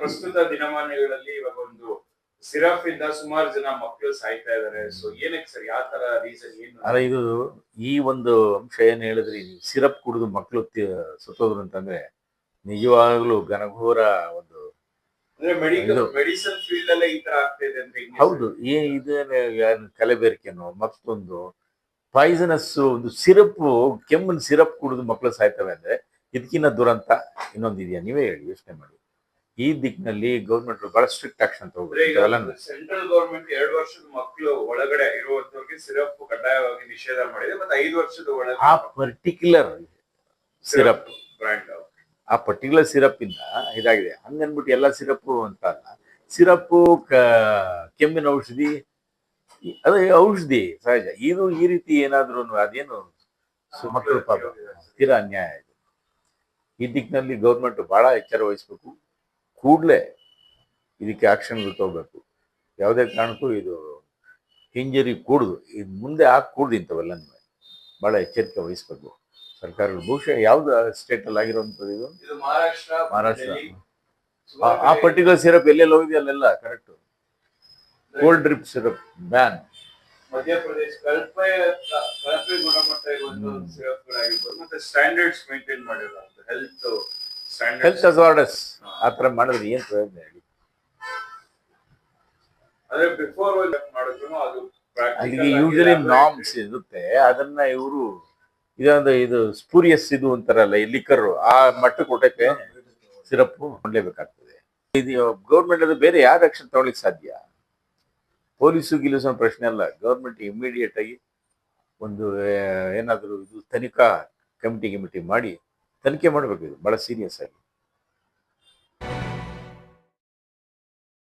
ಪ್ರಸ್ತುತ ದಿನಮಾನಗಳಲ್ಲಿ ಇವಾಗ ಒಂದು ಸಿರಪ್ ಇಂದ ಸುಮಾರು ಜನ ಮಕ್ಕಳು ಸಾಯ್ತಾ ಇದಾರೆ. ಸೊ ಏನಕ್ಕೆ ಸರ್? ಯಾವ ತರ ರೀಸನ್ ಏನು? ಅಲ್ಲ ಇದು ಈ ಒಂದು ಅಂಶ ಏನ್ ಹೇಳಿದ್ರಿ? ಸಿರಪ್ ಕುಡಿದು ಮಕ್ಕಳು ಸತ್ತೋದ್ರು ಅಂತಂದ್ರೆ ನಿಜವಾಗ್ಲೂ ಘನಘೋರ ಒಂದು ಮೆಡಿಸನ್ ಫೀಲ್ಡ್ ಅಲ್ಲೇ ಈ ತರ ಆಗ್ತಾ ಇದೆ ಅಂದ್ರೆ ಹೌದು. ಏ ಇದೇನು ಕಲೆಬೇರಿಕೆನೋ ಮತ್ತೊಂದು ಪಾಯ್ಸನಸ್ ಒಂದು ಸಿರಪ್ ಕೆಮ್ಮನ್ ಸಿರಪ್ ಕುಡಿದು ಮಕ್ಕಳು ಸಾಯ್ತವೆ ಅಂದ್ರೆ ಇದಕ್ಕಿನ್ನ ದುರಂತ ಇನ್ನೊಂದು ಇದೆಯಾ ನೀವೇ ಹೇಳಿ ಯೋಚನೆ ಮಾಡಿ. ಈ ದಿಕ್ಕಿನಲ್ಲಿ ಗೌರ್ಮೆಂಟ್ ಬಹಳ ಸ್ಟ್ರಿಕ್ಟ್ ಆಕ್ಷನ್ ತಗೋಬೇಕು. ಸೆಂಟ್ರಲ್ ಗೌರ್ಮೆಂಟ್ ಎರಡು ವರ್ಷದ ಮಕ್ಕಳು ಒಳಗಡೆ ಇರುವಂತವ್ರಿಗೆ ಸಿರಪ್ ಕಡ್ಡಾಯವಾಗಿ ನಿಷೇಧ ಮಾಡಿದೆ ಮತ್ತೆ ಐದು ವರ್ಷದ ಒಳಗೆ ಆ ಪರ್ಟಿಕ್ಯುಲರ್ ಸಿರಪ್. ಬ್ರ್ಯಾಂಡ್ ಆ ಪರ್ಟಿಕ್ಯುಲರ್ ಸಿರಪ್ ಇಂದ ಇದಾಗಿದೆ. ಹಂಗನ್ಬಿಟ್ಟು ಎಲ್ಲ ಸಿರಪ್ ಅಂತ ಅಲ್ಲ ಸಿರಪ್ ಕೆಮ್ಮಿನ ಔಷಧಿ ಅದೇ ಔಷಧಿ ಸಹಜ. ಇದು ಈ ರೀತಿ ಏನಾದ್ರೂ ಅದೇನು ಮಕ್ಕಳು ಪಾಪ ಸ್ಥಿರ ಅನ್ಯಾಯ ಇದು. ಈ ದಿಕ್ಕಿನಲ್ಲಿ ಗೌರ್ಮೆಂಟ್ ಬಹಳ ಎಚ್ಚರ ವಹಿಸ್ಬೇಕು. ಕೂಡಲೇ ಇದಕ್ಕೆ ಆಕ್ಷನ್ ತಗೋಬೇಕು ಯಾವುದೇ ಕಾರಣಕ್ಕೂ ಇದು ಹಿಂಜರಿ ಕೂಡುದು. ಇದು ಮುಂದೆ ಹಾಕಿ ಕೂಡುದು ಇಂಥವೆಲ್ಲ ಬಹಳ ಎಚ್ಚರಿಕೆ ವಹಿಸ್ಬೇಕು. ಸರ್ಕಾರಗಳು ಬಹುಶಃ ಯಾವ್ದು ಸ್ಟೇಟ್ ಅಲ್ಲಿ ಆಗಿರುವಂಥದ್ದು ಇದು? ಮಹಾರಾಷ್ಟ್ರ ಮಹಾರಾಷ್ಟ್ರ. ಆ- ಪರ್ಟಿಕ್ಯುಲರ್ ಸಿರಪ್ ಎಲ್ಲೆಲ್ಲಿ ಹೋಗಿದೆ ಅಲ್ಲೆಲ್ಲ? Correct cold drip syrup ban Madhya Pradesh ಕಳಪೆ ಕಳಪೆ ಗುಣಮಟ್ಟ ಮತ್ತೆ ಸ್ಟ್ಯಾಂಡರ್ಡ್ಸ್ ಮೇಂಟೈನ್ ಮಾಡಿಲ್ಲ ಹೆಲ್ತ್ ಹೆಲ್ತ್ ಅಜಾರ್ಡಸ್ ಆ ಥರ ಮಾಡಿದ್ರೆ ಏನ್ ಪ್ರಯೋಜನ ಹೇಳಿ? ಅಲ್ಲಿಗೆ ಯೂಶಲಿ ನಾಮ್ಸ್ ಇರುತ್ತೆ. ಅದನ್ನ ಇವರು ಇದೊಂದು ಇದು ಸ್ಪೂರಿಯಸ್ ಇದು ಅಂತಾರಲ್ಲ ಲಿಕ್ಕರ್ ಆ ಮಟ್ಟ ಕೊಟ್ಟಕ್ಕೆ ಸಿರಪ್ ಕೊಂಡ್ಲೇಬೇಕಾಗ್ತದೆ. ಇದು ಗೌರ್ಮೆಂಟ್ ಅದು ಬೇರೆ ಯಾವ ಆಕ್ಷನ್ ತಗೊಳ್ಳಿಕ್ ಸಾಧ್ಯ? ಪೊಲೀಸು ಗಿಲೀಸ್ ಪ್ರಶ್ನೆ ಅಲ್ಲ. ಗೌರ್ಮೆಂಟ್ ಇಮಿಡಿಯೇಟ್ ಆಗಿ ಒಂದು ಏನಾದರೂ ಏನಾದ್ರು ಇದು ತನಿಖಾ ಕಮಿಟಿ ಗಿಮಿಟಿ ಮಾಡಿ ತನಿಖೆ ಮಾಡಬೇಕು ಇದು. ಬಹಳ ಸೀರಿಯಸ್ ಆಗಿ.